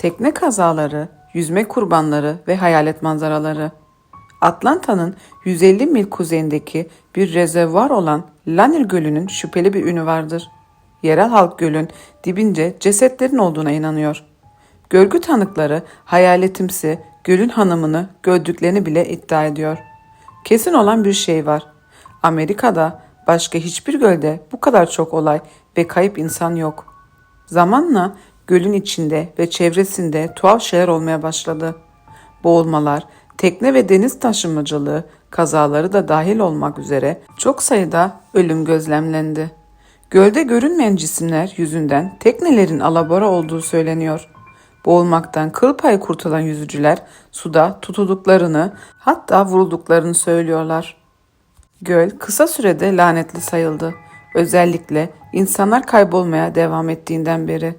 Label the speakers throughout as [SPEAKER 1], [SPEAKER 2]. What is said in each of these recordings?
[SPEAKER 1] tekne kazaları, yüzme kurbanları ve hayalet manzaraları. Atlanta'nın 150 mil kuzeyindeki bir rezervuar olan Lanier Gölü'nün şüpheli bir ünü vardır. Yerel halk gölün dibince cesetlerin olduğuna inanıyor. Görgü tanıkları hayaletimsi gölün hanımını gördüklerini bile iddia ediyor. Kesin olan bir şey var. Amerika'da başka hiçbir gölde bu kadar çok olay ve kayıp insan yok. Zamanla gölün içinde ve çevresinde tuhaf şeyler olmaya başladı. Boğulmalar, tekne ve deniz taşımacılığı kazaları da dahil olmak üzere çok sayıda ölüm gözlemlendi. Gölde görünmeyen cisimler yüzünden teknelerin alabora olduğu söyleniyor. Boğulmaktan kıl payı kurtulan yüzücüler suda tutulduklarını hatta vurulduklarını söylüyorlar. Göl kısa sürede lanetli sayıldı. Özellikle insanlar kaybolmaya devam ettiğinden beri.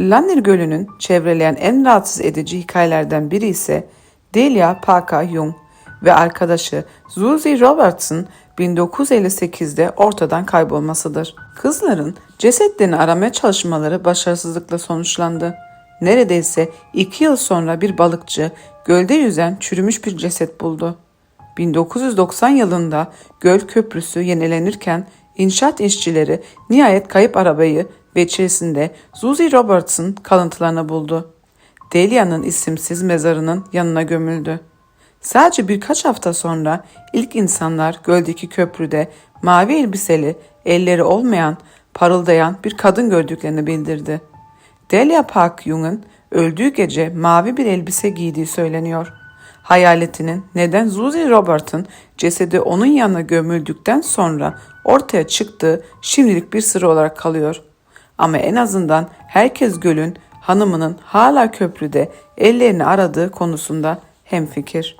[SPEAKER 1] Lanier Gölü'nün çevreleyen en rahatsız edici hikayelerden biri ise Delia Parker Young ve arkadaşı Suzy Roberts'ın 1958'de ortadan kaybolmasıdır. Kızların cesetlerini aramaya çalışmaları başarısızlıkla sonuçlandı. Neredeyse iki yıl sonra bir balıkçı gölde yüzen çürümüş bir ceset buldu. 1990 yılında göl köprüsü yenilenirken inşaat işçileri nihayet kayıp arabayı ve içerisinde Suzy Roberts'ın kalıntılarını buldu. Delia'nın isimsiz mezarının yanına gömüldü. Sadece birkaç hafta sonra ilk insanlar göldeki köprüde mavi elbiseli, elleri olmayan, parıldayan bir kadın gördüklerini bildirdi. Delia Park Jung'un öldüğü gece mavi bir elbise giydiği söyleniyor. Hayaletinin neden Suzy Robert'ın cesedi onun yanına gömüldükten sonra ortaya çıktığı şimdilik bir sır olarak kalıyor. Ama en azından herkes gölün hanımının hala köprüde ellerini aradığı konusunda hemfikir.